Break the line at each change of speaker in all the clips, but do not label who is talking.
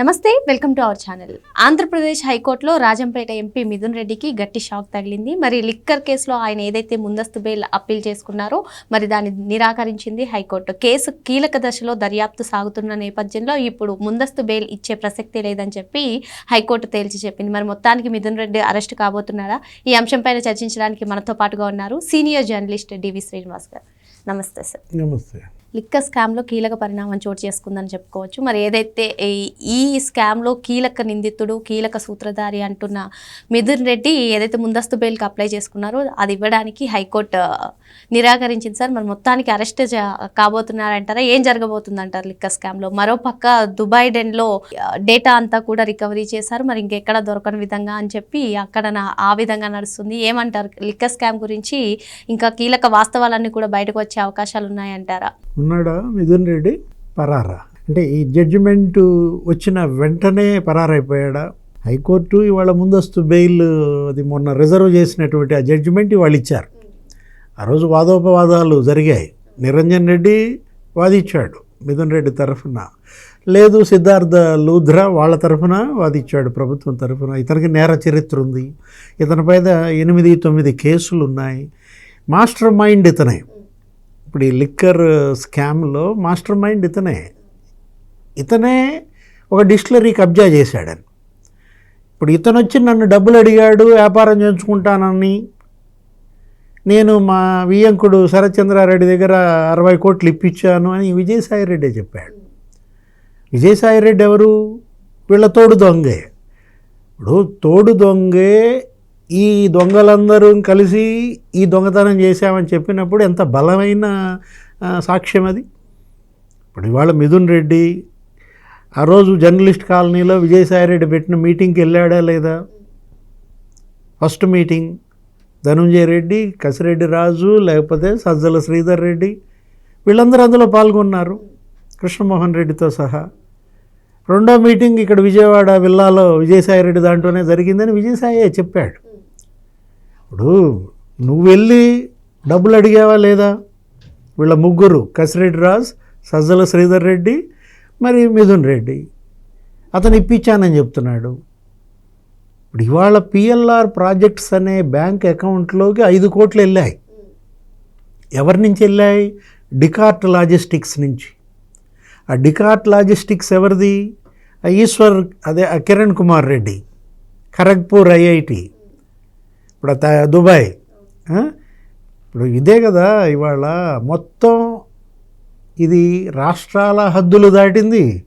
నమస్తే welcome to our channel. Andhra Pradesh హైకోర్టులో Rajampet MP Mithun రెడ్డికి గట్టి షాక్ తగిలింది. మరి లిక్కర్ కేసులో ఆయన ఏదైతే ముందస్తు బెయిల్ అప్పీల్ చేసుకున్నారో మరి దాన్ని నిరాకరించింది హైకోర్టు. కేసు కీలక దశలో దర్యాప్తు సాగుతున్న నేపథ్యంలో ఇప్పుడు ముందస్తు బెయిల్ ఇచ్చే ప్రసక్తి లేదని చెప్పి హైకోర్టు తేల్చి చెప్పింది. మరి మొత్తానికి మిథున్ రెడ్డి అరెస్ట్ కాబోతున్నారా ఈ అంశంపైన చర్చించడానికి మనతో పాటుగా ఉన్నారు సీనియర్ జర్నలిస్ట్ డివి శ్రీనివాస్ గారు. నమస్తే సార్.
నమస్తే.
లిక్కర్ స్కామ్లో కీలక పరిణామం చోటు చేసుకుందని చెప్పుకోవచ్చు. మరి ఏదైతే ఈ- ఈ స్కామ్లో కీలక నిందితుడు కీలక సూత్రధారి అంటున్న మిథున్ రెడ్డి ఏదైతే ముందస్తు బెయిల్కి అప్లై చేసుకున్నారో అది ఇవ్వడానికి హైకోర్టు నిరాకరించింది సార్. మరి మొత్తానికి అరెస్ట్ కాబోతున్నారంటారా? ఏం జరగబోతుంది అంటారు లిక్కర్ స్కామ్లో మరోపక్క దుబాయ్ డెన్లో డేటా అంతా కూడా రికవరీ చేశారు. మరి ఇంకెక్కడ దొరకని విధంగా అని చెప్పి అక్కడ నా- ఆ విధంగా నడుస్తుంది. ఏమంటారు? లిక్కర్ స్కామ్ గురించి ఇంకా కీలక వాస్తవాలన్నీ కూడా బయటకు వచ్చే అవకాశాలు ఉన్నాయంటారా?
ఉన్నాడా మిథున్ రెడ్డి? పరారా. అంటే ఈ జడ్జిమెంట్ వచ్చిన వెంటనే పరారైపోయాడా? హైకోర్టు ఇవాళ ముందస్తు బెయిల్ అది మొన్న రిజర్వ్ చేసినటువంటి ఆ జడ్జిమెంట్ ఇవాళ ఇచ్చారు. ఆ రోజు వాదోపవాదాలు జరిగాయి. నిరంజన్ రెడ్డి వాదిచ్చాడు మిథున్ రెడ్డి తరఫున. లేదు సిద్ధార్థ లూధ్రా వాళ్ళ తరఫున వాదిచ్చాడు ప్రభుత్వం తరఫున. ఇతనికి నేర చరిత్ర ఉంది. ఇతని పైన ఎనిమిది తొమ్మిది కేసులు ఉన్నాయి మాస్టర్ మైండ్ ఇతనే. ఇప్పుడు ఈ లిక్కర్ స్కామ్లో మాస్టర్ మైండ్ ఇతనే. ఇతనే ఒక డిస్టిలరీ కబ్జా చేశాడని. ఇప్పుడు ఇతను వచ్చి నన్ను డబ్బులు అడిగాడు వ్యాపారం చేయించుకుంటానని. నేను మా వియంకుడు శరత్చంద్రారెడ్డి దగ్గర అరవై కోట్లు ఇప్పించాను అని విజయసాయిరెడ్డి చెప్పాడు. విజయసాయిరెడ్డి ఎవరు? వీళ్ళ తోడు దొంగే. ఇప్పుడు తోడు దొంగే ఈ దొంగలందరూ కలిసి ఈ దొంగతనం చేశామని చెప్పినప్పుడు ఎంత బలమైన సాక్ష్యం అది? ఇప్పుడు ఇవాళ మిథున్ రెడ్డి ఆ రోజు జర్నలిస్ట్ కాలనీలో విజయసాయిరెడ్డి పెట్టిన మీటింగ్కి వెళ్ళాడా లేదా? ఫస్ట్ మీటింగ్ ధనుంజయ రెడ్డి కసిరెడ్డి రాజు లేకపోతే సజ్జల శ్రీధర్ రెడ్డి వీళ్ళందరూ అందులో పాల్గొన్నారు కృష్ణమోహన్ రెడ్డితో సహా. రెండో మీటింగ్ ఇక్కడ విజయవాడ విల్లాలో విజయసాయి రెడ్డి దాంట్లోనే జరిగిందని విజయసాయి చెప్పాడు. ఇప్పుడు నువ్వు వెళ్ళి డబ్బులు అడిగావా లేదా? వీళ్ళ ముగ్గురు కసిరెడ్డి రాజ్ సజ్జల శ్రీధర్ రెడ్డి మరి మిథున్ రెడ్డి. అతను ఇప్పించానని చెప్తున్నాడు. ఇప్పుడు ఇవాళ పిఎల్ఆర్ ప్రాజెక్ట్స్ అనే బ్యాంక్ అకౌంట్లోకి ఐదు కోట్లు వెళ్ళాయి. ఎవరి నుంచి వెళ్ళాయి? డికార్ట్ లాజిస్టిక్స్ నుంచి. ఆ డికార్ట్ లాజిస్టిక్స్ ఎవరిది? ఈశ్వర్ అదే కిరణ్ కుమార్ రెడ్డి ఖరగ్పూర్ ఐఐటి. ఇప్పుడు త- దుబాయ్ ఇప్పుడు ఇదే కదా ఇవాళ మొత్తం ఇది రాష్ట్రాల హద్దులు దాటింది.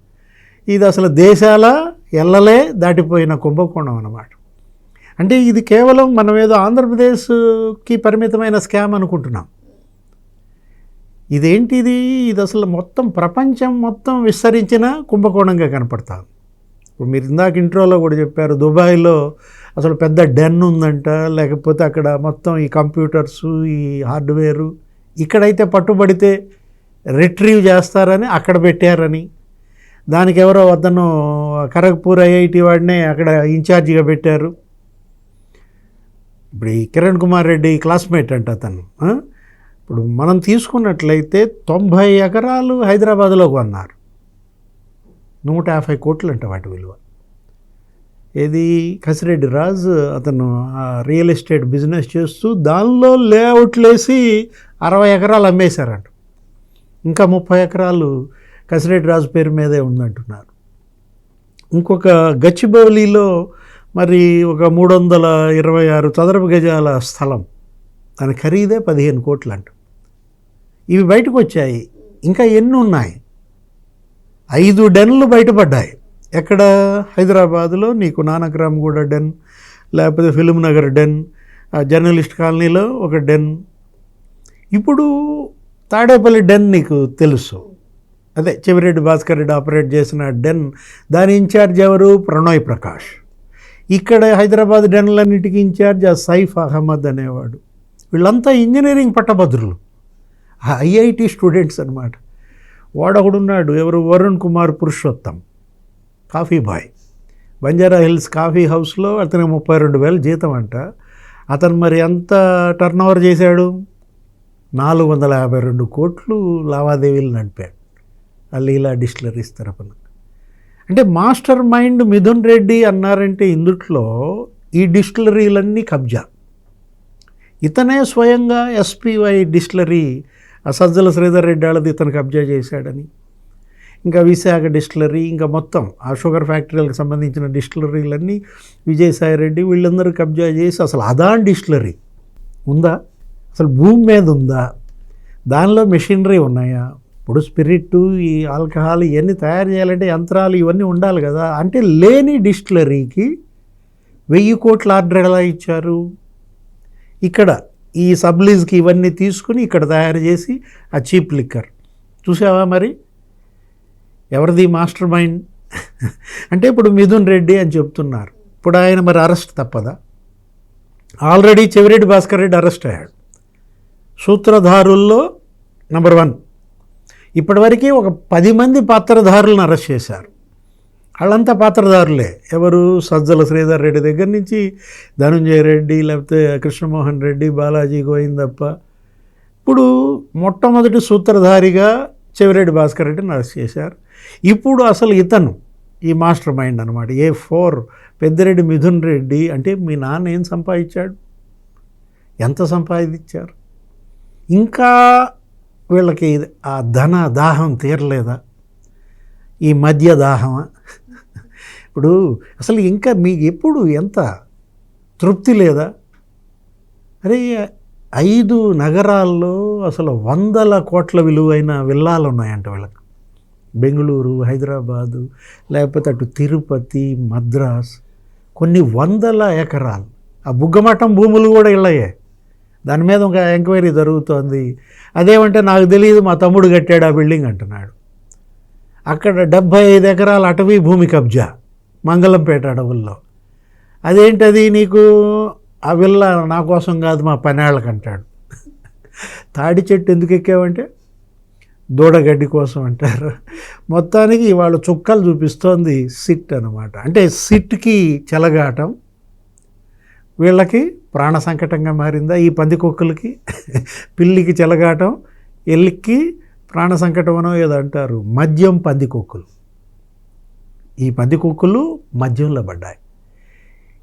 ఇది అసలు దేశాల ఎల్లలే దాటిపోయిన కుంభకోణం అన్నమాట. అంటే ఇది కేవలం మనం ఏదో ఆంధ్రప్రదేశ్కి పరిమితమైన స్కామ్ అనుకుంటున్నాం. ఇదేంటిది? ఇది అసలు మొత్తం ప్రపంచం మొత్తం విస్తరించిన కుంభకోణంగా కనపడతాను ఇప్పుడు మీరు ఇందాక ఇంట్రోలో కూడా చెప్పారు దుబాయ్లో అసలు పెద్ద డెన్ ఉందంట లేకపోతే అక్కడ మొత్తం ఈ కంప్యూటర్స్ ఈ హార్డ్వేరు ఇక్కడైతే పట్టుబడితే రిట్రీవ్ చేస్తారని అక్కడ పెట్టారని. దానికి ఎవరో వద్దను ఖరగ్పూర్ ఐఐటి వాడినే అక్కడ ఇన్ఛార్జిగా పెట్టారు. ఇప్పుడు ఈ కిరణ్ కుమార్ రెడ్డి క్లాస్మేట్ అంట అతను ఇప్పుడు మనం తీసుకున్నట్లయితే తొంభై ఎకరాలు హైదరాబాద్లో కొన్నారు నూట యాభై కోట్లు అంట వాటి విలువ. ఏది? కసిరెడ్డి రాజ్ అతను ఆ రియల్ ఎస్టేట్ బిజినెస్ చేస్తూ దానిలో లేఅవుట్లు వేసి అరవై ఎకరాలు అమ్మేశారంట. ఇంకా ముప్పై ఎకరాలు కసిరెడ్డి రాజు పేరు మీదే ఉందంటున్నారు. ఇంకొక గచ్చిబౌలిలో మరి ఒక మూడు వందల ఇరవై ఆరు చదరపు గజాల స్థలం. దాని ఖరీదే పదిహేను కోట్లు అంట ఇవి బయటకు వచ్చాయి. ఇంకా ఎన్ని ఉన్నాయి ఐదు డెన్లు బయటపడ్డాయి. ఎక్కడ? హైదరాబాద్లో నీకు నానక్రామ్గూడ డెన్ లేకపోతే ఫిలిం నగర్ డెన్ ఆ జర్నలిస్ట్ కాలనీలో ఒక డెన్. ఇప్పుడు తాడేపల్లి డెన్ నీకు తెలుసు. అదే చెవిరెడ్డి భాస్కర్ రెడ్డి ఆపరేట్ చేసిన డెన్ దాని ఇన్ఛార్జ్ ఎవరు? ప్రణోయ్ ప్రకాష్. ఇక్కడ హైదరాబాద్ డెన్లన్నిటికీ ఇన్ఛార్జ్ ఆ సైఫ్ అహ్మద్ అనేవాడు. వీళ్ళంతా ఇంజనీరింగ్ పట్టభద్రులు. ఐఐటి స్టూడెంట్స్ అనమాట వాడొకడున్నాడు ఎవరు? Varun Kumar Purushottam. Coffee boy. Banjara Hills coffee హౌస్లో అతనికి ముప్పై రెండు వేల జీతం అంట అతను మరి ఎంత టర్న్ ఓవర్ చేశాడు? నాలుగు వందల యాభై రెండు కోట్లు లావాదేవీలు నడిపాడు. ఆ లీలా డిస్టిలరీస్ తరపున. అంటే మాస్టర్ మైండ్ మిథున్ రెడ్డి అన్నారంటే ఇందుట్లో ఈ డిస్టిలరీలన్నీ కబ్జా. ఇతనే స్వయంగా ఎస్పీవై డిస్టిలరీ ఆ సజ్జల శ్రీధర్ రెడ్డి వాళ్ళది ఇతను కబ్జా చేశాడని. ఇంకా విశాఖ డిస్టిలరీ ఇంకా మొత్తం ఆ షుగర్ ఫ్యాక్టరీలకు సంబంధించిన డిస్టిలరీలన్నీ విజయసాయి రెడ్డి వీళ్ళందరూ కబ్జా చేసి అసలు అదాన్ డిస్టిలరీ? ఉందా? అసలు భూమి మీద ఉందా? దానిలో మెషినరీ ఉన్నాయా? ఇప్పుడు స్పిరిట్ ఈ ఆల్కహాల్ ఇవన్నీ తయారు చేయాలంటే యంత్రాలు ఇవన్నీ ఉండాలి కదా. అంటే లేని డిస్టిలరీకి వెయ్యి కోట్ల ఆర్డర్ ఎలా ఇచ్చారు? ఇక్కడ ఈ సబ్లీజ్కి ఇవన్నీ తీసుకుని ఇక్కడ తయారు చేసి ఆ చీప్ లిక్కర్. చూసావా మరి? ఎవరిది? Mastermind. అంటే ఇప్పుడు మిథున్ రెడ్డి అని చెప్తున్నారు. ఇప్పుడు ఆయన మరి అరెస్ట్ తప్పదా? ఆల్రెడీ చెవిరెడ్డి భాస్కర్ రెడ్డి అరెస్ట్ అయ్యాడు. సూత్రధారుల్లో నెంబర్ వన్. ఇప్పటివరకు ఒక పది మంది పాత్రధారులను అరెస్ట్ చేశారు. వాళ్ళంతా పాత్రధారులే. ఎవరు? సజ్జల శ్రీధర్ రెడ్డి దగ్గర నుంచి ధనుంజయ రెడ్డి లేకపోతే కృష్ణమోహన్ రెడ్డి బాలాజీ గోవిందప్ప. ఇప్పుడు మొట్టమొదటి సూత్రధారిగా చెవిరెడ్డి భాస్కర్ రెడ్డిని అరెస్ట్ చేశారు. ఇప్పుడు అసలు ఇతను ఈ మాస్టర్ మైండ్ అనమాట ఏ ఫోర్ పెద్దిరెడ్డి మిథున్ రెడ్డి అంటే మీ నాన్న ఏం సంపాదించాడు? ఎంత సంపాదించారు? ఇంకా వీళ్ళకి ఆ ధన దాహం తీరలేదా? ఈ మధ్య దాహమా? ఇప్పుడు అసలు ఇంకా మీకు ఎప్పుడు ఎంత తృప్తి లేదా? అరే ఐదు నగరాల్లో అసలు వందల కోట్ల విలువైన విల్లాలు ఉన్నాయంట వీళ్ళకి. బెంగళూరు హైదరాబాదు లేకపోతే అటు తిరుపతి మద్రాస్ కొన్ని వందల ఎకరాలు. ఆ బుగ్గమఠం భూములు కూడా ఇళ్ళయే. దాని మీద ఒక ఎంక్వైరీ జరుగుతోంది. అదేమంటే నాకు తెలియదు మా తమ్ముడు కట్టాడు ఆ బిల్డింగ్ అంటున్నాడు. అక్కడ డెబ్భై ఐదు ఎకరాల అటవీ భూమి కబ్జా. మంగళంపేట అడవుల్లో. అదేంటది నీకు? ఆ విల్ల నా కోసం కాదు మా పనేళ్ళకి అంటాడు. తాడి చెట్టు ఎందుకు ఎక్కావంటే? దూడగడ్డి కోసం అంటారు. మొత్తానికి వాళ్ళు చుక్కలు చూపిస్తోంది సిట్ అనమాట అంటే సిట్కి చెలగాటం వీళ్ళకి ప్రాణ సంకటంగా మారిందా? ఈ పంది కుక్కలకి పిల్లికి చెలగాటం ఎల్లికి ప్రాణ సంకటమనో ఏదో అంటారు. మద్యం పంది కుక్కలు. ఈ పంది కుక్కలు మద్యంలో పడ్డాయి.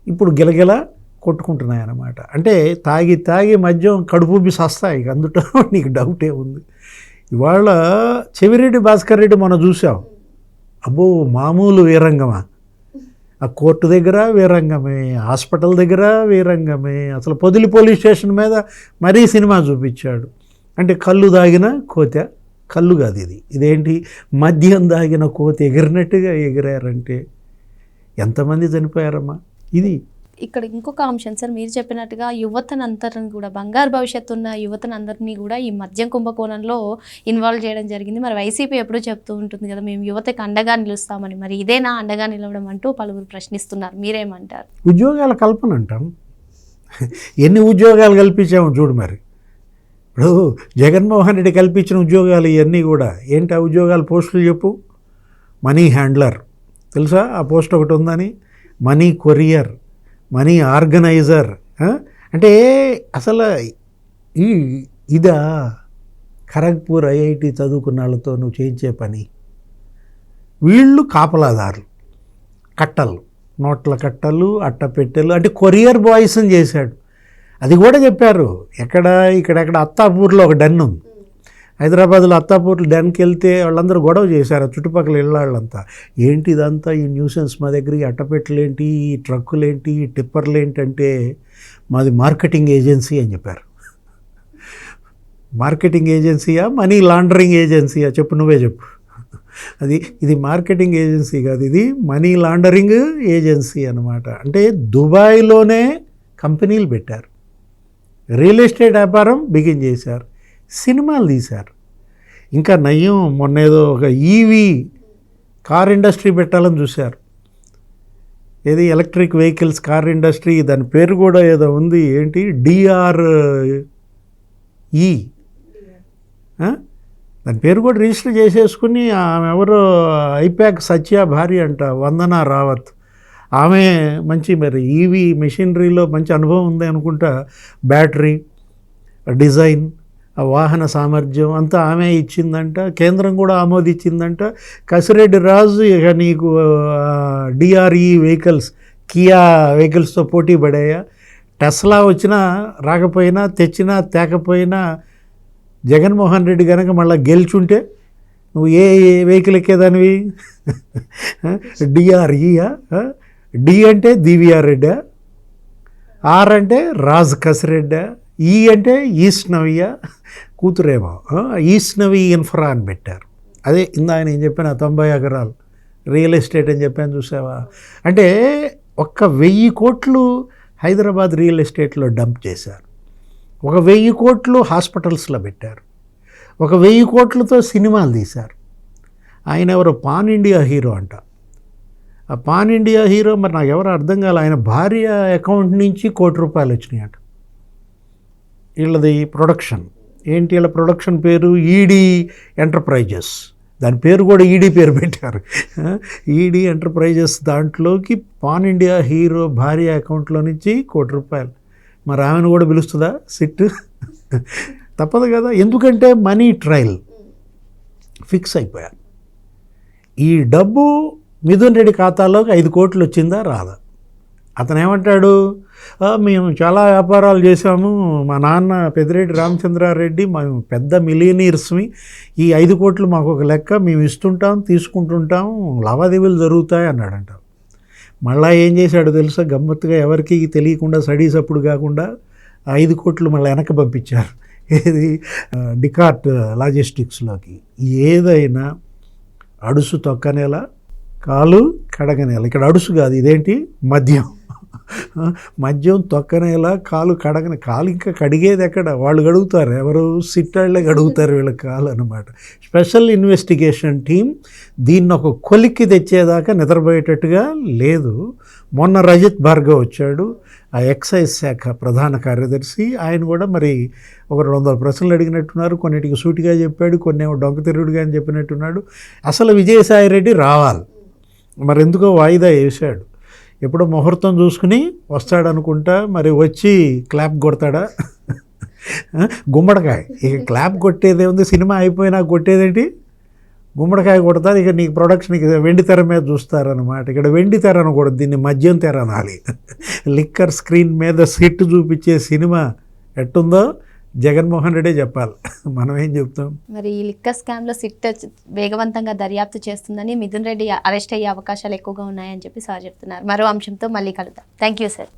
ఇప్పుడు గిలగిల కొట్టుకుంటున్నాయి అన్నమాట అంటే తాగి తాగి మద్యం కడుపు సస్తాయి. అందుట నీకు డౌటే ఉంది. ఇవాళ చెవిరెడ్డి భాస్కర్ రెడ్డి మనం చూసాం అబ్బో మామూలు వీరంగమా? ఆ కోర్టు దగ్గర వీరంగమే హాస్పిటల్ దగ్గర వీరంగమే అసలు పొదిలి పోలీస్ స్టేషన్ మీద మరీ సినిమా చూపించాడు. అంటే కళ్ళు దాగిన కోత. కళ్ళు కాదు ఇది. ఇదేంటి? మద్యం దాగిన కోత ఎగిరినట్టుగా ఎగిరారంటే ఎంతమంది చనిపోయారమ్మా? ఇది.
ఇక్కడ ఇంకొక అంశం సార్ మీరు చెప్పినట్టుగా యువతనందరిని కూడా బంగారు భవిష్యత్తు ఉన్న యువతనందరినీ కూడా ఈ మద్యం కుంభకోణంలో ఇన్వాల్వ్ చేయడం జరిగింది. మరి వైసీపీ ఎప్పుడూ చెప్తూ ఉంటుంది కదా మేము యువతకి అండగా నిలుస్తామని. మరి ఇదేనా అండగా నిలవడం అంటూ పలువురు ప్రశ్నిస్తున్నారు. మీరేమంటారు?
ఉద్యోగాల కల్పన అంటాం. ఎన్ని ఉద్యోగాలు కల్పించాము చూడు మరి. ఇప్పుడు జగన్మోహన్ రెడ్డి కల్పించిన ఉద్యోగాలు ఇవన్నీ కూడా ఏంటి ఆ ఉద్యోగాల పోస్టులు చెప్పు? Money handler. తెలుసా? ఆ పోస్ట్ ఒకటి ఉందని. Money courier. Money organiser. అంటే అసలు ఈ ఇదా? ఖరగ్పూర్ ఐఐటి చదువుకున్న వాళ్ళతో నువ్వు చేయించే పని. వీళ్ళు కాపలాదారులు. కట్టలు. నోట్ల కట్టలు అట్టపెట్టెలు అంటే కొరియర్ బాయ్స్ని చేశాడు. అది కూడా చెప్పారు. ఎక్కడ ఇక్కడెక్కడ అత్తాపూర్లో ఒక డన్ ఉంది. హైదరాబాద్లో అత్తాపూర్లో డన్కి వెళ్తే వాళ్ళందరూ గొడవ చేశారు ఆ చుట్టుపక్కల ఇళ్ళంతా ఏంటి ఇదంతా? ఈ న్యూసెన్స్ మా దగ్గర ఈ అట్టపెట్టలేంటి ఈ ట్రక్కులేంటి ఈ టిప్పర్లు ఏంటంటే మాది మార్కెటింగ్ ఏజెన్సీ అని చెప్పారు. మార్కెటింగ్ ఏజెన్సీయా? మనీ లాండరింగ్ ఏజెన్సీయా? చెప్పు నువ్వే చెప్పు. అది ఇది మార్కెటింగ్ ఏజెన్సీ కాదు ఇది మనీ లాండరింగ్ ఏజెన్సీ అన్నమాట. అంటే దుబాయ్లోనే కంపెనీలు పెట్టారు. రియల్ ఎస్టేట్ వ్యాపారం బిగిన్ చేశారు. సినిమాలు తీశారు. ఇంకా నయ్యం మొన్న ఏదో ఒక ఈవీ కార్ ఇండస్ట్రీ పెట్టాలని చూశారు. ఏది ఎలక్ట్రిక్ వెహికల్స్ కార్ ఇండస్ట్రీ దాని పేరు కూడా ఏదో ఉంది. ఏంటి? డిఆర్ ఈ దాని పేరు కూడా రిజిస్టర్ చేసేసుకుని ఆమె ఎవరో? ఐప్యాక్ సత్య భార్య అంట వందన రావత్. ఆమె మంచి మరి ఈవీ మెషినరీలో మంచి అనుభవం ఉంది అనుకుంటా. బ్యాటరీ డిజైన్ వాహన సామర్థ్యం అంతా ఆమె ఇచ్చిందంట. కేంద్రం కూడా ఆమోదించిందంట. కసిరెడ్డి రాజు ఇక నీకు డిఆర్ఈ వెహికల్స్ కియా వెహికల్స్తో పోటీ పడాయా? టెస్లా వచ్చినా రాకపోయినా తెచ్చినా తేకపోయినా జగన్మోహన్ రెడ్డి కనుక మళ్ళీ గెలిచుంటే నువ్వు ఏ వెహికల్ ఎక్కేదానివి? డిఆర్ఈయా డి అంటే దివిఆర్ రెడ్డా ఆర్ అంటే రాజ్ కసిరెడ్డా ఈ అంటే ఈస్ట్ కూతురేమో ఈష్ణవి ఇన్ఫ్రా అని పెట్టారు. అదే ఇందాక నేను చెప్పిన తొంభై ఎకరాలు రియల్ ఎస్టేట్ అని చెప్పాను చూసావా? అంటే ఒక్క వెయ్యి కోట్లు హైదరాబాద్ రియల్ ఎస్టేట్లో డంప్ చేశారు. ఒక వెయ్యి కోట్లు హాస్పిటల్స్లో పెట్టారు. ఒక వెయ్యి కోట్లతో సినిమాలు తీశారు. ఆయన ఎవరు పాన్ ఇండియా హీరో అంట. ఆ పాన్ ఇండియా హీరో మరి నాకు ఎవరు అర్థం కాలే. ఆయన భార్య అకౌంట్ నుంచి కోటి రూపాయలు వచ్చినాయట వీళ్ళది ప్రొడక్షన్. ఏంటి వీళ్ళ ప్రొడక్షన్ పేరు? ED enterprises. దాని పేరు కూడా ఈడీ పేరు పెట్టారు. ఈడీ ఎంటర్ప్రైజెస్ దాంట్లోకి పాన్ ఇండియా హీరో భార్య అకౌంట్లో నుంచి కోటి రూపాయలు. మరి ఆమెను కూడా పిలుస్తుందా? సిట్ తప్పదు కదా. ఎందుకంటే మనీ ట్రయల్ ఫిక్స్ అయిపోయారు. ఈ డబ్బు మిథున్ రెడ్డి ఖాతాలోకి ఐదు కోట్లు వచ్చిందా? రాదా. అతను ఏమంటాడు మేము చాలా వ్యాపారాలు చేశాము. మా నాన్న పెద్దిరెడ్డి రామచంద్రారెడ్డి మేము పెద్ద మిలియనీర్స్మి ఈ ఐదు కోట్లు మాకు ఒక లెక్క. మేము ఇస్తుంటాం తీసుకుంటుంటాం లావాదేవీలు జరుగుతాయి అన్నాడంట. మళ్ళా ఏం చేశాడు తెలుసా? గమ్మత్తుగా ఎవరికి తెలియకుండా స్టడీస్ అప్పుడు కాకుండా ఐదు కోట్లు మళ్ళీ వెనక పంపించారు. ఏది? డికార్ట్ లాజిస్టిక్స్లోకి. ఏదైనా అడుసు తొక్కనేలా కాలు కడగనేల ఇక్కడ అడుసు కాదు ఇదేంటి? మద్యం. మద్యం తొక్కనేలా కాలు కడగని కాలు ఇంకా కడిగేది ఎక్కడ? వాళ్ళు గడుగుతారు ఎవరు? సిట్టాళ్ళే కడుగుతారు వీళ్ళ కాలు అనమాట స్పెషల్ ఇన్వెస్టిగేషన్ టీం దీన్ని ఒక కొలిక్కి తెచ్చేదాకా నిద్రపోయేటట్టుగా లేదు. మొన్న రజిత్ భార్గవ్ వచ్చాడు ఆ ఎక్సైజ్ శాఖ ప్రధాన కార్యదర్శి. ఆయన కూడా మరి ఒక రెండు వందల ప్రశ్నలు అడిగినట్టున్నారు కొన్నిటికి సూటిగా చెప్పాడు కొన్ని ఏమో డొంక తిరుగుడుగా అని చెప్పినట్టున్నాడు. అసలు విజయసాయి రెడ్డి రావాలి. మరి ఎందుకో వాయిదా వేశాడు. ఎప్పుడో ముహూర్తం చూసుకుని వస్తాడనుకుంటా మరి వచ్చి క్లాప్ కొడతాడా? గుమ్మడికాయ. ఇక క్లాప్ కొట్టేది ఉంది సినిమా అయిపోయినా కొట్టేదేంటి? గుమ్మడికాయ కొడతారు. ఇక నీకు ప్రొడక్షన్ ఇక వెండి తెర మీద చూస్తారనమాట ఇక్కడ వెండి తెర అనకూడదు. దీన్ని మద్యం తెర అనాలి. లిక్కర్ స్క్రీన్ మీద సిట్ చూపించే సినిమా ఎట్టుందో? జగన్మోహన్ రెడ్డే చెప్పాలి. మనం ఏం చెప్తాం?
మరి ఈ లిక్కర్ స్కామ్లో సిట్ వేగవంతంగా దర్యాప్తు చేస్తుందని మిథున్ రెడ్డి అరెస్ట్ అయ్యే అవకాశాలు ఎక్కువగా ఉన్నాయని చెప్పి సార్ చెప్తున్నారు. మరో అంశంతో మళ్ళీ కలుద్దాం. Thank you sir